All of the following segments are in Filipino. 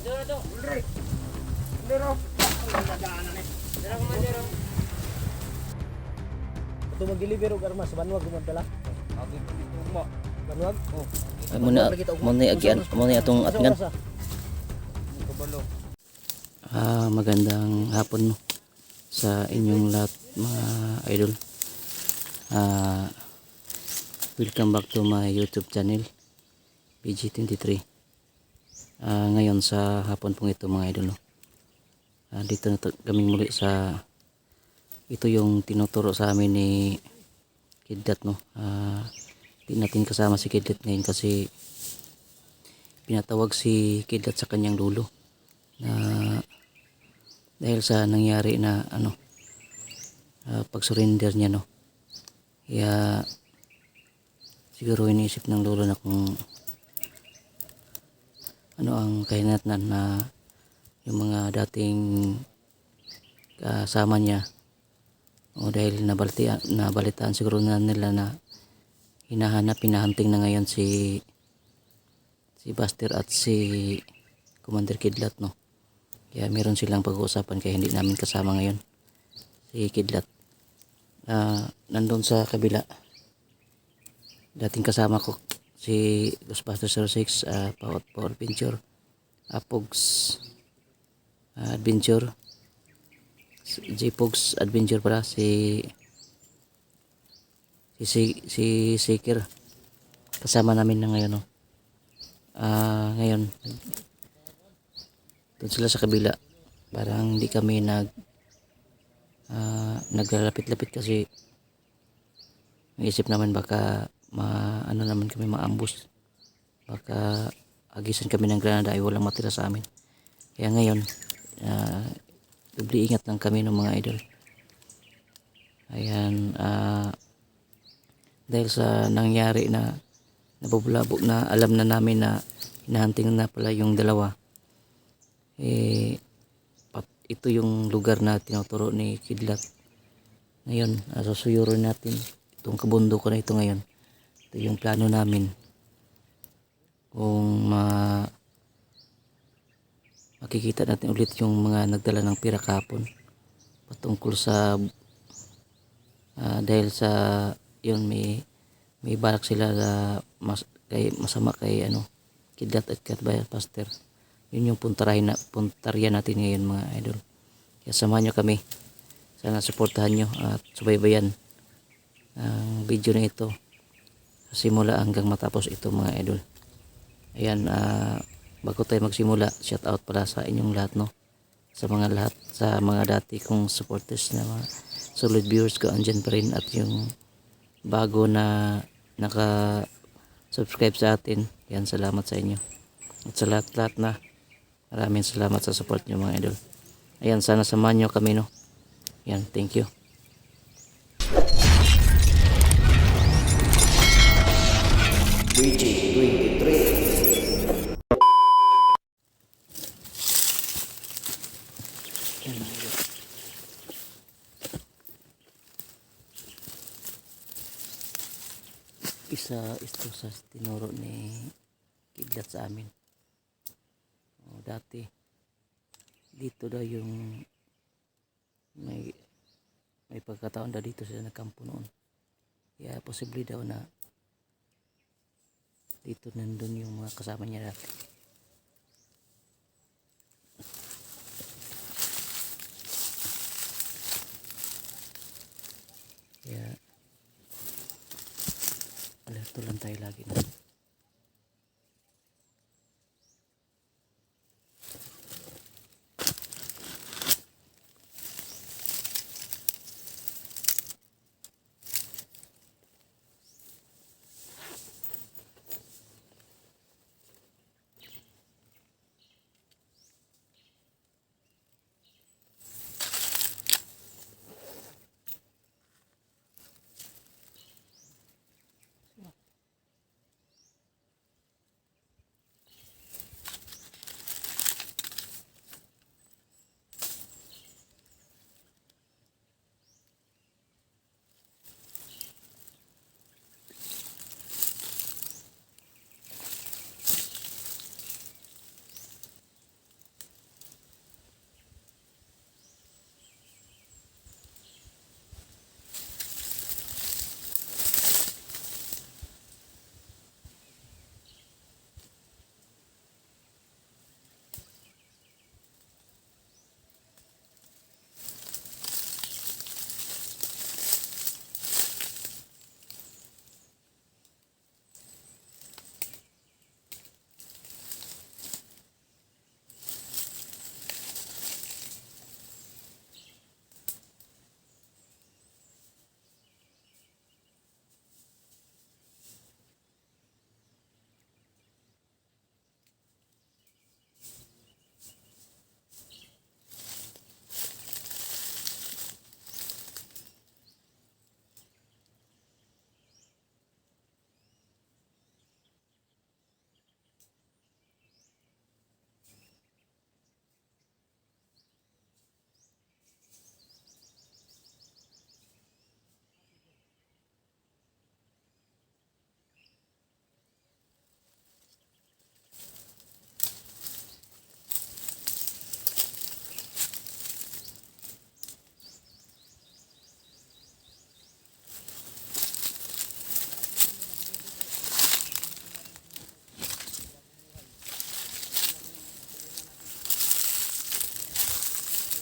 Na. Dala ko man dito. Ito mag-deliver og armas banwag dito mo. Banwag. Oh, Ay, muna, muna agian, muna atong atngan. ang kabalo. Ah, magandang hapon no sa inyong lahat mga idol. Ah, welcome back to my YouTube channel PG23. Ah, ngayon sa hapon pong ito mga idol no. Ah, dito na kami muli sa ito yung tinuturo sa amin ni Kidlat no. Ah, di natin kasama si Kidlat ngayon kasi pinatawag si Kidlat sa kanyang lulo na dahil sa nangyari na ano uh, pag-surrender niya no kaya siguro iniisip ng lolo na kung ano ang kahinatnan na yung mga dating kasama niya o dahil nabalitaan, nabalitaan siguro na nila na hinahanap, hinahunting na ngayon si si Buster at si Commander Kidlat no kaya meron silang pag-uusapan kaya hindi namin kasama ngayon si Kidlat. Ah, nandun sa kabila. Dating kasama ko si Ghostbuster 06, uh, Power, Power Adventure, Apogs ah, Adventure, si J-Pogs Adventure para si si si, si Seeker. Kasama namin na ngayon no. Ah, ngayon doon sila sa kabila parang hindi kami nag ah, naglalapit-lapit kasi naisip naman baka ma, ano naman kami maambus baka agisan kami ng granada ay walang matira sa amin. Kaya ngayon uh, doble ingat lang kami ng mga idol. Ayan ah, dahil sa nangyari na nabubulabog na alam na namin na hinahanting na pala yung dalawa eh ito yung lugar na tinuturo ni Kidlat. Ngayon uh, susuyurin natin itong kabundok na ito ngayon ito yung plano namin. Kung ma makikita natin ulit yung mga nagdala ng pira kapon patungkol sa ah, dahil sa yun may may balak sila na mas, kay, masama kay ano Kidlat at Katbaya Pastor. Yun yung puntarahin na puntarya natin ngayon mga idol. Kaya samahan nyo kami. Sana suportahan nyo at subaybayan ang video na ito simula hanggang matapos ito mga idol ayan ah, bago tayo magsimula shout out pala sa inyong lahat no sa mga lahat sa mga dati kong supporters na mga solid viewers ko andyan pa rin at yung bago na naka subscribe sa atin yan salamat sa inyo at sa lahat-lahat na Maraming salamat sa support nyo mga idol. Ayan, sana samahan nyo kami no. Ayan, thank you. Ayan, mga idol. Isa ito sa tinuro ni Kidlat sa amin. Oh, dati dito daw yung may may pagkataon daw dito sila nagkampo noon. Kaya posible daw na dito nandun yung mga kasama niya dati. Kaya alerto lang tayo lagi na.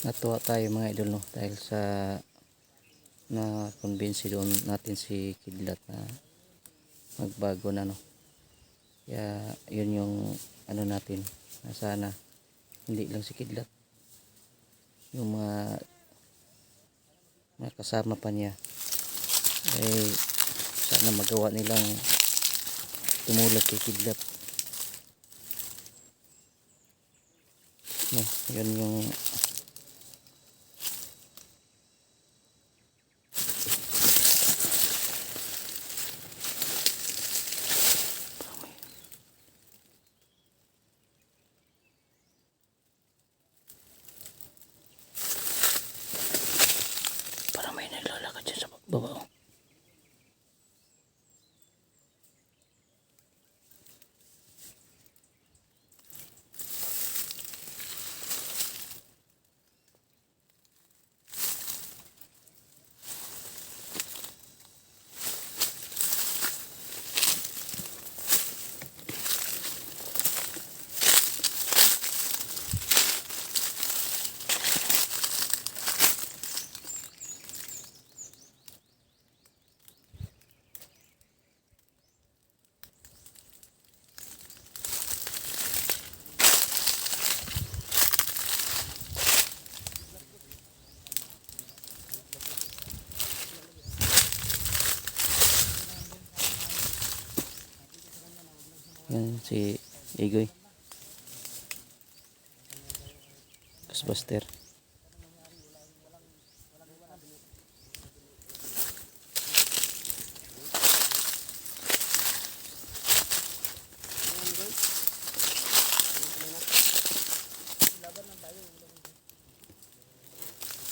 Natuwa tayo mga idol no? Dahil sa na convince doon natin si Kidlat na magbago na no? Kaya yun yung ano natin na sana hindi lang si Kidlat. Yung mga mga kasama pa niya. Ay sana magawa nilang tumulad kay Kidlat. No, yun yung Parang may naglalakad dyan sa baba. oh. Yan si Igoy. Ghostbuster.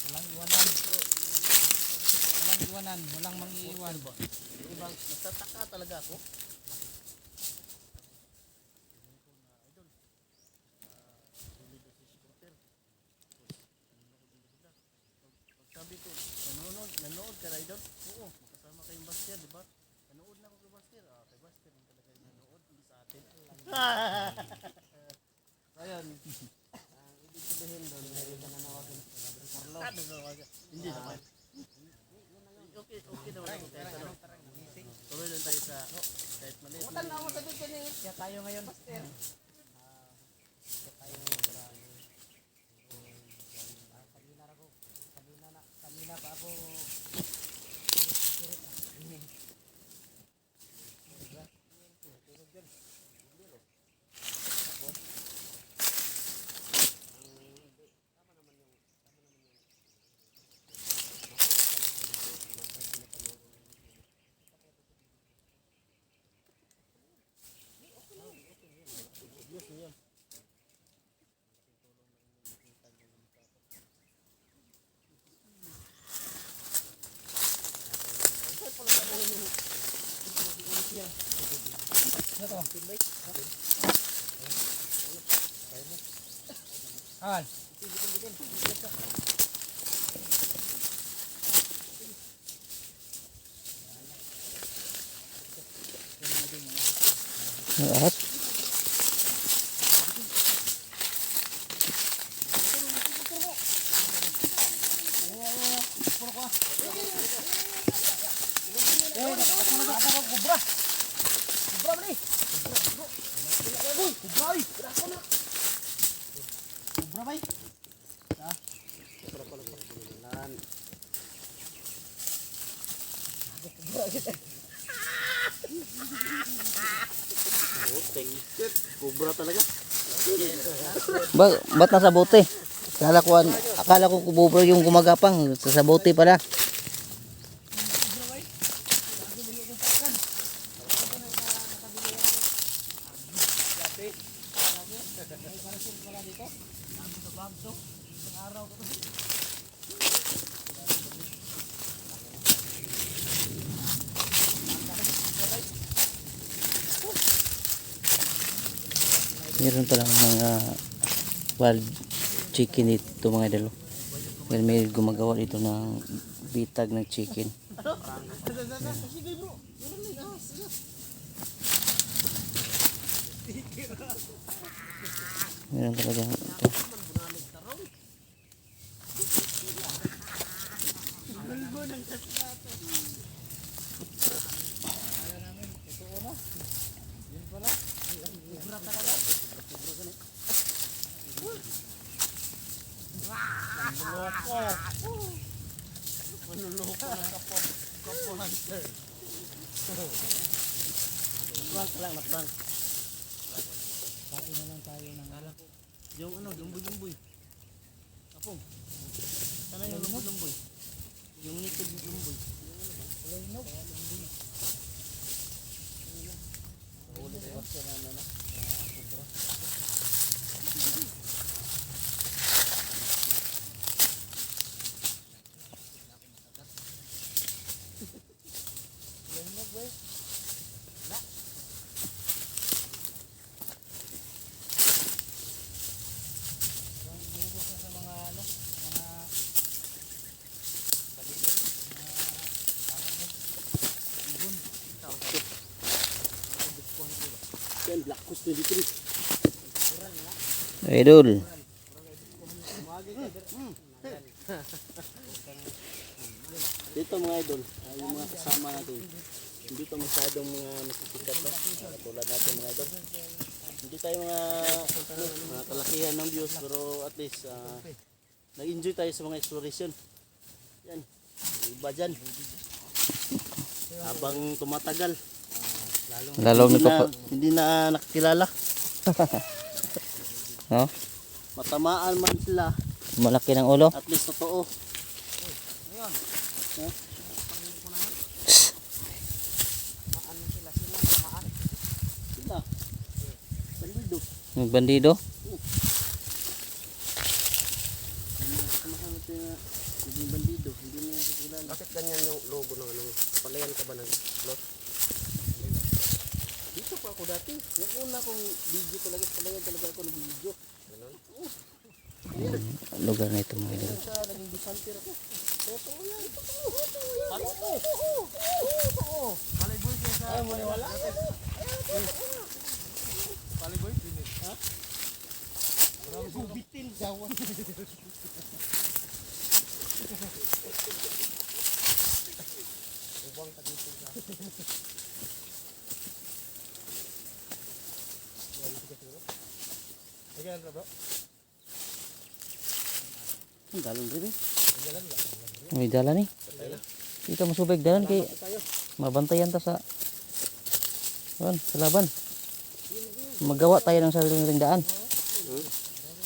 Walang iwanan. Walang iwanan. Walang mangiiwan. Ibang nagtataka talaga ako. Sabi ko, nanonood ka idol? Oo, makasama kayong Bastian, di ba? Nanood na ako kay Bastian. Ah, kay Bastian yung talaga yung nanood, hindi sa atin. Ayun. Ang ibig sabihin doon, hindi ka nanawagan sa Carlo. Ah, nanawagan. Hindi naman. Okay, okay naman ako kahit ano. Tuloy lang tayo sa kahit maliit. Wala na ako sabi ka Kaya tayo ngayon, Bastian. At Kubra talaga. ba, ba't nasa bote? Akala ko, akala ko kububro yung gumagapang. Sa bote pala. chicken dito mga idol. Well, may gumagawa dito ng bitag ng chicken. Meron talaga ito. Linggo ng kasla Manluloko. Manluloko ng kapo. Kapo hunter. Matrank lang, matrank. Kain na lang tayo ng alam. Yung ano, lumboy-lumboy. Kapong. Sana yung lumboy-lumboy. Yung naked lumboy. Wala yun, no? Huli kayo. Parang lubos na sa mga ano, mga balikin, mga tawag mo. Ibon. Yan, Black Coast 23. Idol. Dito mga idol, ah, yung mga kasama natin. Hindi to masyadong mga masisikat no? Ah, tulad natin mga idol. Hindi tayo mga, mga kalakihan ng views pero at least ah, nag-enjoy tayo sa mga exploration. Yan, iba dyan. Habang tumatagal, Lalong hindi na, hindi na nakakilala. No? Matamaan man sila, Malaki ng ulo. at least totoo. Sila. Bandido. Bandido. Kasama natin na naging bandido. Hindi na nakikilala. Bakit ganyan yung logo ng ano? Palayan ka ba ng lot? Dito pa ako dati. Yung una kong video talaga, palayan talaga ako ng video. Ganun? Lugar na ito mga idol. Sa naging busantir ako. Totoo yan. Totoo. Totoo yan. Totoo. Totoo. Paliboy siya sa... Ayaw mo niwala? Paliboy? Ha? Gubitin gawan. Ubang ka Sige lang bro. Ang dalon rin eh. May dala ni. Dito masubig dalan kay mabantayan ta sa Yan, sa laban. Magawa tayo ng sariling daan.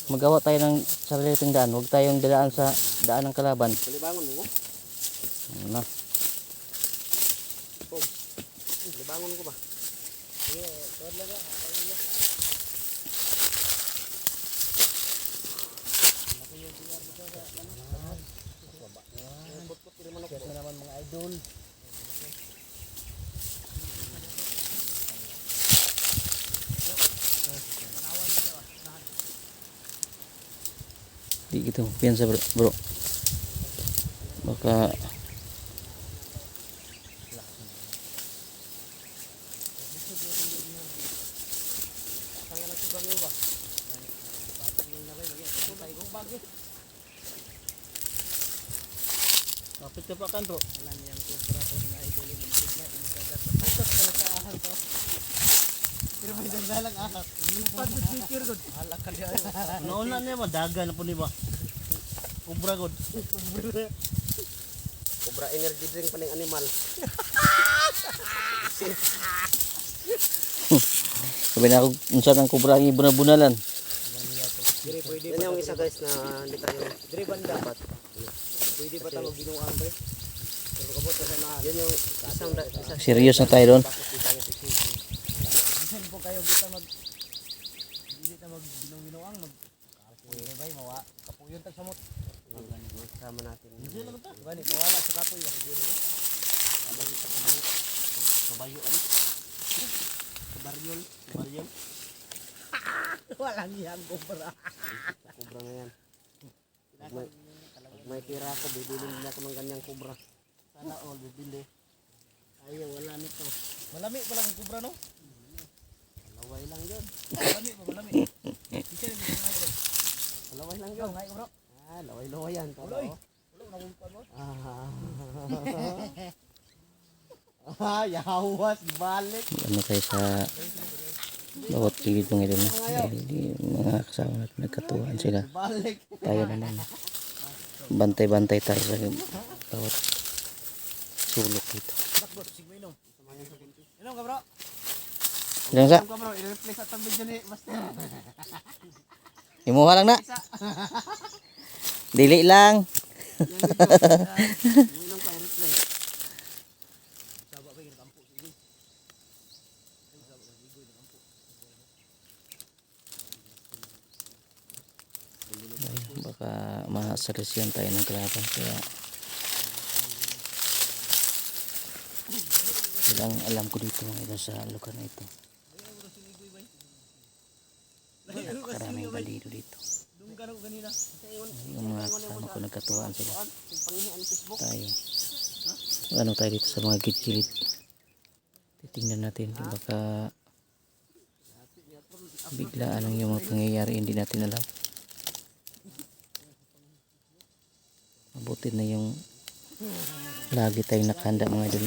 Magawa tayo ng sariling daan. Huwag tayong dadaan sa daan ng kalaban. Palibangon mo. Libangon ko ba? Kaya na naman mga idol. Di gitu piyansa bro. bro. Baka Kan bro. Alam niya ang kubra to mga idol. Yung tigna, inikagat sa patos ka na sa ahal to. Pero may dandalang ahal. Lipad mo speaker god. Hala ka ayo. Nauna niya madaga na po ni ba? Kubra god. Kubra energy drink pa ng animal. sabi na ako unsa ang kubra ang ibunabunalan. Yan yung isa guys na hindi tayo Dire banda. Pwede pa tawag ginuang pre. Pero kabot sa na. Yan yung isang da- isa Serious na tayo doon. bakit kita niya siksi. Bisan po kayo kita mag Dili ta mag ginong-ginoang mag Kapoy bay mawa. Kapuyon tag samot. Sama natin. Hindi lang ta. Gani kawala sa kapoy ba siguro. Kabayo ano? Kabaryol. Kabaryol. Walang yang kubra. Kubra na yan. Pag may, pag may tira ako, bibili din ako ng ganyang kubra. Sana all bibili. Ayaw, wala nito. Malami pala ang kubra no? Laway lang yun. Malami pa malami. Isa ni mga idol. Laway lang yun. ngai bro. Ah, laway-laway yan. Uloy. Ulo na mo pa mo. Ah. ah, yawas, balik. Ano tayo sa bawat kilid ng idol. Dahil mga kasama natin nagkatuwaan sila. Balik. Tayo naman. bantay-bantay tayo sa bawat sulok dito. Inom. Ka bro. Diyan sa, i-replace at ang video ni Master. imuha lang na. Dili lang. Inom ka, i-replace. Saba ba yung kampo? Sige. Baka masarisyan tayo ng kalaban kaya ilang alam ko dito mga idol sa lugar na ito. Karaming balido dito. Yung mga kasama ko nagkatuwaan sila. Tayo. Ano tayo dito sa mga gilid titingnan natin kung baka biglaan ang yung mga pangyayari hindi natin alam. Mabuti na yung lagi tayong nakahanda mga idol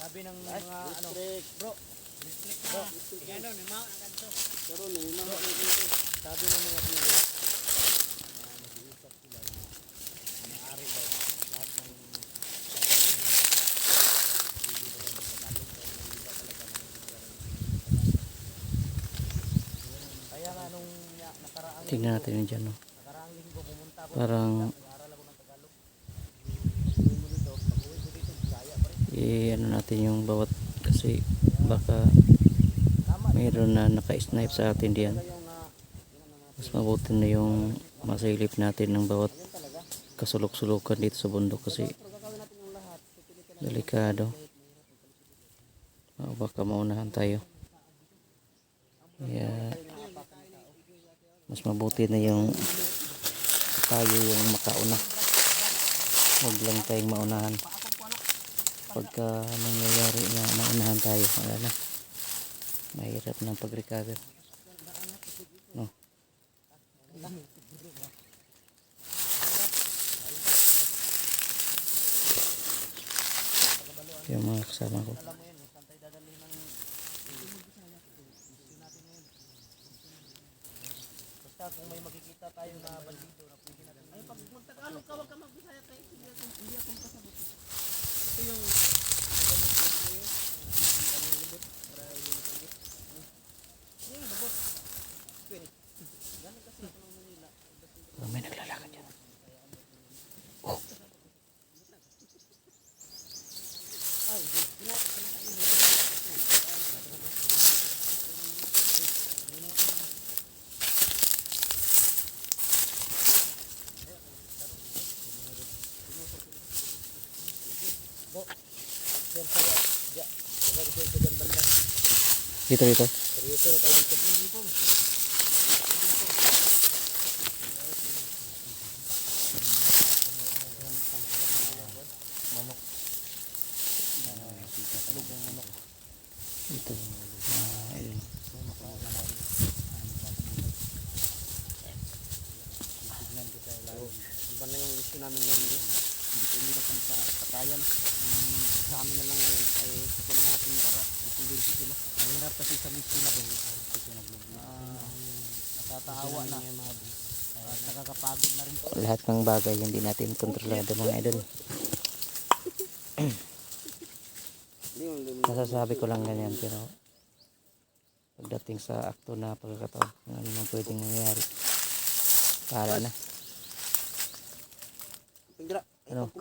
Sabi ng mga ano. bro. Bro, kaya daw, ni Mao na kanto. Pero ni mga dito. Sabi ng mga viewers. na nag-iusap sila na maaari daw lahat ng tingnan natin yun dyan no? parang nag-aaral ako ng Tagalog. Uwi mo dito, pag-uwi ko dito, Bisaya pa rin. i ano natin yung bawat kasi baka mayroon na naka-snipe sa atin diyan. Mas mabuti na yung masilip natin ng bawat kasulok-sulukan dito sa bundok kasi delikado. O baka maunahan tayo. Kaya mas mabuti na yung tayo yung makauna. Huwag lang tayong maunahan pagka nangyayari na maunahan tayo wala na mahirap ng pag-recover no yung mga kasama ko Basta kung may makikita tayo na bandido na pwede natin. Ay, pag magtagalog ka, wag ka magbisaya tayo. Hindi ako, hindi ako makasabot. Ito yung Oh, may naglalakad yan dito dito ito ah, ayun. Iba na yung issue namin ngayon. Hindi ko hindi na kami sa patayan. Mm, sa amin na lang ngayon ay tutulungan natin para makumbinsi sila. Mahirap kasi sa miss sila ba? Ah, natataawa na. At nakakapagod na rin. lahat ng bagay hindi natin kontrolado mga idol masasabi ko lang ganyan pero pagdating sa akto na pagkakataon kung ano man pwedeng mangyari para na. Ay, Ano?